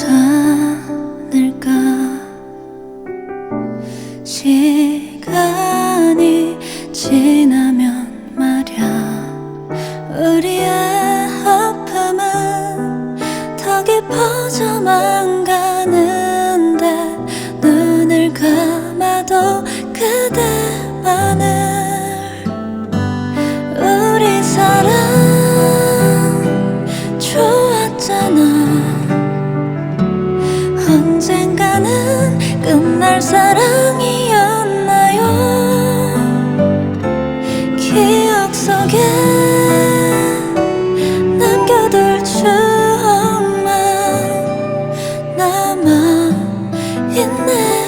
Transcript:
괜찮을까? 시간이 지나면 말야. 우리의 아픔은 더 깊어져만 가는데 눈을 감아도 그대만은 사랑이었나요? 기억 속에 남겨둘 추억만 남아 있네.